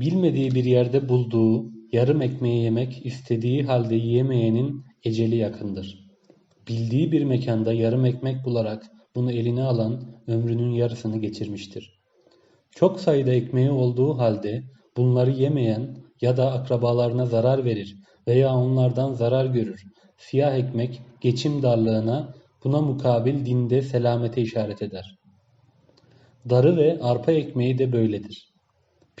Bilmediği bir yerde bulduğu yarım ekmeği yemek istediği halde yiyemeyenin eceli yakındır. Bildiği bir mekanda yarım ekmek bularak bunu eline alan ömrünün yarısını geçirmiştir. Çok sayıda ekmeği olduğu halde bunları yemeyen ya da akrabalarına zarar verir veya onlardan zarar görür. Siyah ekmek geçim darlığına, buna mukabil dinde selamete işaret eder. Darı ve arpa ekmeği de böyledir.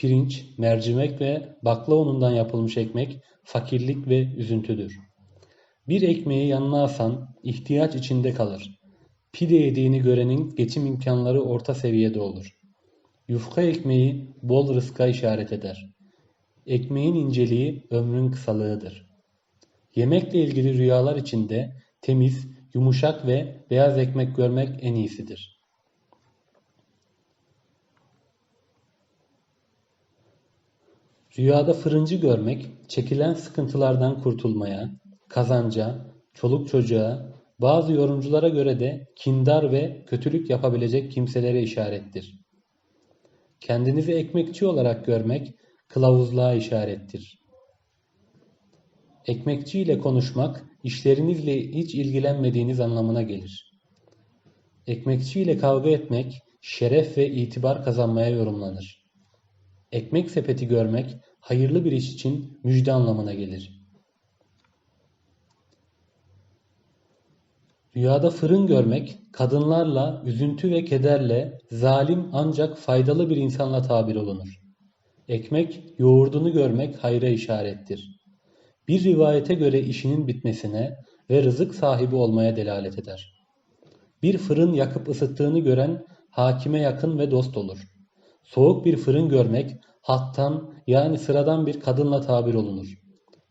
Pirinç, mercimek ve bakla unundan yapılmış ekmek fakirlik ve üzüntüdür. Bir ekmeği yanına asan ihtiyaç içinde kalır. Pide yediğini görenin geçim imkanları orta seviyede olur. Yufka ekmeği bol rızka işaret eder. Ekmeğin inceliği ömrün kısalığıdır. Yemekle ilgili rüyalar içinde temiz, yumuşak ve beyaz ekmek görmek en iyisidir. Rüyada fırıncı görmek, çekilen sıkıntılardan kurtulmaya, kazanca, çoluk çocuğa, bazı yorumculara göre de kindar ve kötülük yapabilecek kimselere işarettir. Kendinizi ekmekçi olarak görmek, kılavuzluğa işarettir. Ekmekçi ile konuşmak, işlerinizle hiç ilgilenmediğiniz anlamına gelir. Ekmekçi ile kavga etmek, şeref ve itibar kazanmaya yorumlanır. Ekmek sepeti görmek, hayırlı bir iş için müjde anlamına gelir. Rüyada fırın görmek, kadınlarla, üzüntü ve kederle, zalim ancak faydalı bir insanla tabir olunur. Ekmek, yoğurdunu görmek hayra işarettir. Bir rivayete göre işinin bitmesine ve rızık sahibi olmaya delalet eder. Bir fırın yakıp ısıttığını gören hakime yakın ve dost olur. Soğuk bir fırın görmek hattan yani sıradan bir kadınla tabir olunur.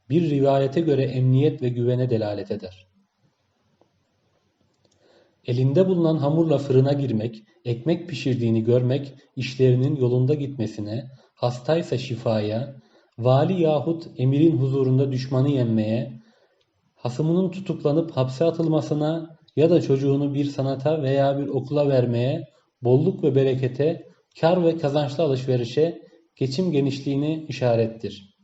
Bir rivayete göre emniyet ve güvene delalet eder. Elinde bulunan hamurla fırına girmek, ekmek pişirdiğini görmek, işlerinin yolunda gitmesine, hastaysa şifaya, vali yahut emirin huzurunda düşmanı yenmeye, hasımının tutuklanıp hapse atılmasına ya da çocuğunu bir sanata veya bir okula vermeye, bolluk ve berekete, kar ve kazançlı alışverişe, geçim genişliğine işarettir.